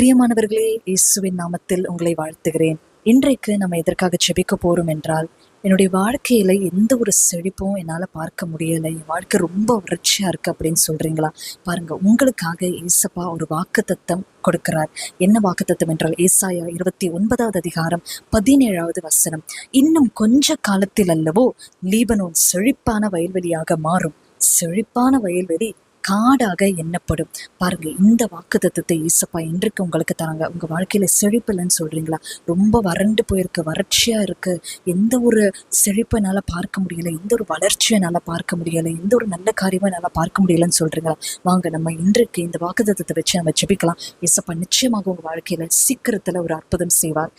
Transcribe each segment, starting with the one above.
பிரியமானவர்களே இயேசுவின் நாமத்தில் உங்களை வாழ்த்துகிறேன். இன்றைக்கு நம்ம எதற்காக செபிக்க போறோம் என்றால் என்னுடைய வாழ்க்கையில எந்த ஒரு செழிப்பும் என்னால் பார்க்க முடியலை. என் வாழ்க்கை ரொம்ப வறட்சியா இருக்கு அப்படின்னு சொல்றீங்களா? பாருங்க உங்களுக்காக ஏசப்பா ஒரு வாக்கு தத்தம் கொடுக்கிறார். என்ன வாக்கு தத்தம் என்றால் ஏசாயா இருபத்தி ஒன்பதாவது அதிகாரம் பதினேழாவது வசனம். இன்னும் கொஞ்ச காலத்தில் அல்லவோ லீபனோன் செழிப்பான வயல்வெளியாக மாறும். செழிப்பான வயல்வெளி காடாக எண்ணப்படும். பாருங்க இந்த வாக்கு தத்துவத்தை ஈசப்பா இன்றைக்கு உங்களுக்கு தராங்க. உங்க வாழ்க்கையில செழிப்பு இல்லைன்னு சொல்றீங்களா? ரொம்ப வறண்டு போயிருக்கு வறட்சியா இருக்கு. எந்த ஒரு செழிப்பை பார்க்க முடியல எந்த ஒரு வளர்ச்சியை பார்க்க முடியல எந்த ஒரு நல்ல காரியமும் என்னால பார்க்க முடியலன்னு சொல்றீங்களா? வாங்க நம்ம இன்றைக்கு இந்த வாக்கு தத்துவத்தை வச்சு நம்ம ஜெபிக்கலாம். ஈசப்பா நிச்சயமாக உங்க வாழ்க்கையில சீக்கிரத்துல ஒரு அற்புதம் செய்வார்.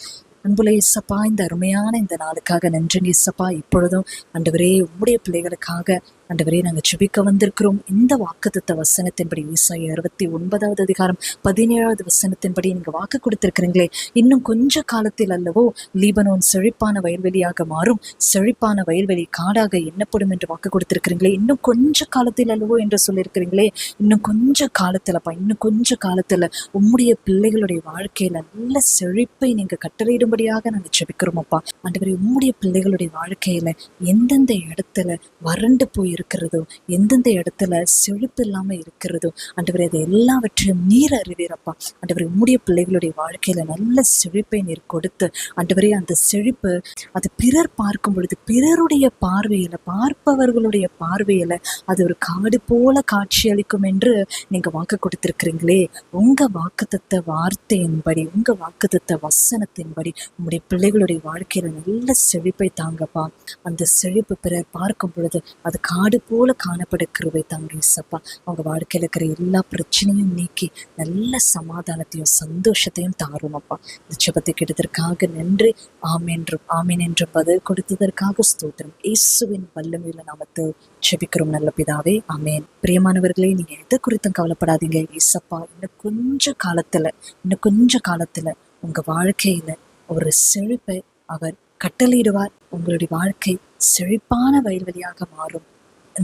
அன்புல இசப்பா இந்த அருமையான இந்த நாளுக்காக நன்றிங்க இசப்பா இப்பொழுதும் அண்டவரே உம்முடைய பிள்ளைகளுக்காக ஆண்டவரே நாங்கள் ஜெபிக்க வந்திருக்கிறோம். இந்த வாக்குத்த வசனத்தின்படி விவசாயி அறுபத்தி ஒன்பதாவது அதிகாரம் பதினேழாவது வசனத்தின்படி நீங்கள் வாக்கு கொடுத்துருக்குறீங்களே இன்னும் கொஞ்ச காலத்தில் அல்லவோ லீபனோன் செழிப்பான வயல்வெளியாக மாறும். செழிப்பான வயல்வெளி காடாக எண்ணப்படும் என்று வாக்கு கொடுத்திருக்கிறீங்களே இன்னும் கொஞ்ச காலத்தில் அல்லவோ என்று சொல்லியிருக்கிறீங்களே இன்னும் கொஞ்ச காலத்தில்ப்பா இன்னும் கொஞ்ச காலத்தில் உம்முடைய பிள்ளைகளுடைய வாழ்க்கையில் நல்ல செழிப்பை நீங்கள் கட்டளையிடும்படியாக நாங்கள் ஜெபிக்கிறோமப்பா ஆண்டவரே உம்முடைய பிள்ளைகளுடைய வாழ்க்கையில் எந்தெந்த இடத்துல வறண்டு போய் இருக்கிறதோ எந்தெந்த இடத்துல செழிப்பு இல்லாம இருக்கிறதோ ஆண்டவரே அதை எல்லாவற்றையும் நீர் அறிவீரப்பா. ஆண்டவரே உம்முடைய பிள்ளைகளுடைய வாழ்க்கையில நல்ல செழிப்பை நீர் கொடுத்து ஆண்டவரே அந்த செழிப்பு அது பிறர் பார்க்கும் பொழுது பிறருடைய பார்வையில பார்ப்பவர்களுடைய பார்வையில அது ஒரு காடு போல காட்சியளிக்கும் என்று நீங்க வாக்கு கொடுத்திருக்கிறீங்களே. உங்க வாக்குத்த வார்த்தையின்படி உங்க வாக்குத்த வசனத்தின்படி உங்களுடைய பிள்ளைகளுடைய வாழ்க்கையில நல்ல செழிப்பை தாங்கப்பா. அந்த செழிப்பு பிறர் பார்க்கும் பொழுது அது காடு போல காணப்பட கிருபை தாங்க இசப்பா. அவங்க வாழ்க்கையில இருக்கிற எல்லா பிரச்சனையும் நீக்கி நல்ல சமாதானத்தையும் சந்தோஷத்தையும் தாரும் அப்பா. இந்த ஜெபத்தை கெடுத்ததற்காக நன்றி. ஆமென்றும் ஆமீன் என்று பதில் கொடுத்ததற்காக ஸ்தோத்திரம். இயேசுவின் வல்லமையில நாமத்து ஜெபிக்கிறோம் நல்ல பிதாவே. ஆமேன். பிரியமானவர்களே நீங்க எதை குறித்தும் கவலைப்படாதீங்க. இசப்பா இன்னும் கொஞ்ச காலத்துல இன்னும் கொஞ்ச காலத்துல உங்க வாழ்க்கையில ஒரு செழிப்பை அவர் கட்டளையிடுவார். உங்களுடைய வாழ்க்கை செழிப்பான வயல்வெளியாக மாறும்.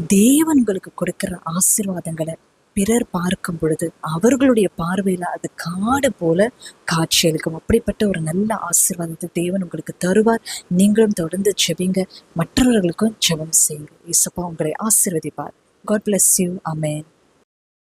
தேவன் உங்களுக்கு கொடுக்கிற ஆசீர்வாதங்களை பிறர் பார்க்கும் பொழுது அவர்களுடைய பார்வையில் அது காடு போல காட்சியளிக்கும் அப்படிப்பட்ட ஒரு நல்ல ஆசீர்வாதத்தை தேவன் உங்களுக்கு தருவார். நீங்களும் தொடர்ந்து ஜெபிங்க. மற்றவர்களுக்கும் ஜெபம் செய்யுங்க. இசப்பா உங்களை ஆசீர்வதிப்பார். God bless you amen